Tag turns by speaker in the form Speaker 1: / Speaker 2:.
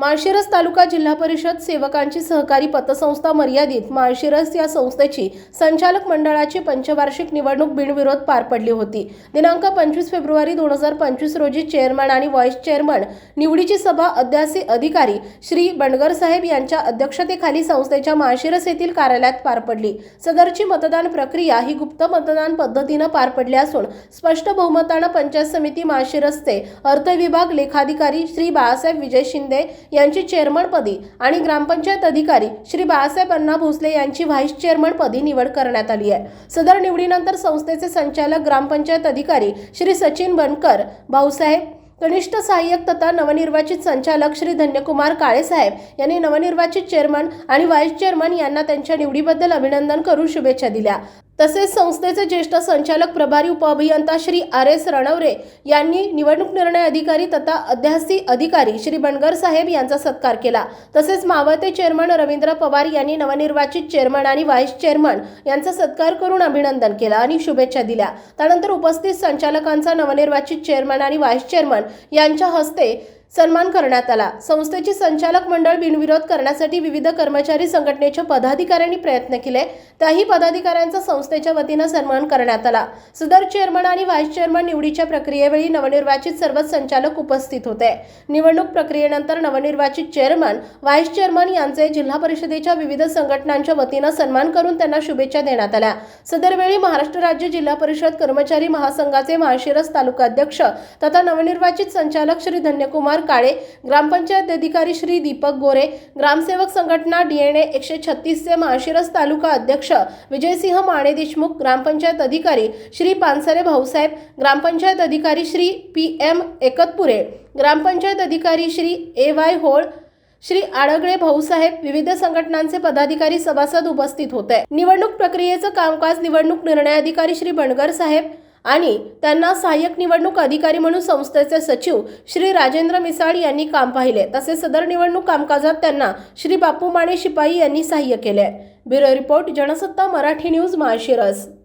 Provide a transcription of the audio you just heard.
Speaker 1: माळशिरस तालुका जिल्हा परिषद सेवकांची सहकारी पतसंस्था मर्यादित माळशिरस या संस्थेची संचालक मंडळाची पंचवार्षिक निवडणूक बिनविरोध पार पडली होती. दिनांक पंचवीस फेब्रुवारी दोन हजार पंचवीस रोजी चेअरमन आणि व्हाईस चेअरमन निवडीची सभा अध्यासी अधिकारी श्री बंडगर साहेब यांच्या अध्यक्षतेखाली संस्थेच्या माळशिरस येथील कार्यालयात पार पडली. सदरची मतदान प्रक्रिया ही गुप्त मतदान पद्धतीनं पार पडली असून स्पष्ट बहुमतानं पंचायत समिती माळशिरसचे अर्थ विभाग लेखाधिकारी श्री बाळासाहेब विजय शिंदे यांची चेअरमनपदी आणि ग्रामपंचायत अधिकारी श्री बाळासाहेब अण्णा भोसले यांची व्हाईस चेअरमनपदी निवड करण्यात आली आहे. सदर निवडीनंतर संस्थेचे संचालक ग्रामपंचायत अधिकारी श्री सचिन बनकर भाऊसाहेब कनिष्ठ सहाय्यक तथा नवनिर्वाचित संचालक श्री धन्यकुमार काळेसाहेब यांनी नवनिर्वाचित चेअरमन आणि व्हाईस चेअरमन यांना त्यांच्या निवडीबद्दल अभिनंदन करून शुभेच्छा दिल्या. तसेच संस्थेचे ज्येष्ठ संचालक प्रभारी उपअभियंता श्री आर एस रणवरे यांनी निवडणूक निर्णय अधिकारी तथा अध्यासी अधिकारी श्री बनगर साहेब यांचा सत्कार केला. तसेच मावळते चेअरमन रवींद्र पवार यांनी नवनिर्वाचित चेअरमन आणि व्हाईस चेअरमन यांचा सत्कार करून अभिनंदन केलं आणि शुभेच्छा दिल्या. त्यानंतर उपस्थित संचालकांचा नवनिर्वाचित चेअरमन आणि व्हाईस चेअरमन यांच्या हस्ते सन्मान करण्यात आला. संस्थेची संचालक मंडळ बिनविरोध करण्यासाठी विविध कर्मचारी संघटनेच्या पदाधिकाऱ्यांनी प्रयत्न केले. त्याही पदाधिकाऱ्यांचा संस्थेच्या वतीनं सन्मान करण्यात आला. सदर चेअरमन आणि व्हाईस चेअरमन निवडीच्या प्रक्रियेवेळी नवनिर्वाचित सर्वच संचालक उपस्थित होते. निवडणूक प्रक्रियेनंतर नवनिर्वाचित चेअरमन व्हाईस चेअरमन यांचे जिल्हा परिषदेच्या विविध संघटनांच्या वतीनं सन्मान करून त्यांना शुभेच्छा देण्यात आल्या. सदरवेळी महाराष्ट्र राज्य जिल्हा परिषद कर्मचारी महासंघाचे माळशिरस तालुका अध्यक्ष तथा नवनिर्वाचित संचालक श्री धन्यकुमार काळे ग्रामपंचायत अधिकारी श्री दीपक गोरे ग्रामसेवक संघटना डीएनए एकशे छत्तीसचे माळशिरस तालुका अध्यक्ष विजयसिंह माने देशमुख ग्रामपंचायत अधिकारी श्री पानसरे भाऊसाहेब ग्रामपंचायत अधिकारी श्री पी एम एकतपुरे ग्रामपंचायत अधिकारी श्री ए वाय होळ श्री आडगळे भाऊसाहेब विविध संघटनांचे पदाधिकारी सभासद उपस्थित होते. निवडणूक प्रक्रियेचं कामकाज निवडणूक निर्णय अधिकारी श्री बनगर साहेब आणि त्यांना सहाय्यक निवडणूक अधिकारी म्हणून संस्थेचे सचिव श्री राजेंद्र मिसाळ यांनी काम पाहिले. तसेच सदर निवडणूक कामकाजात त्यांना श्री बापू माने शिपाई यांनी सहाय्य केले. Bureau report Jansatta Marathi news Malshiras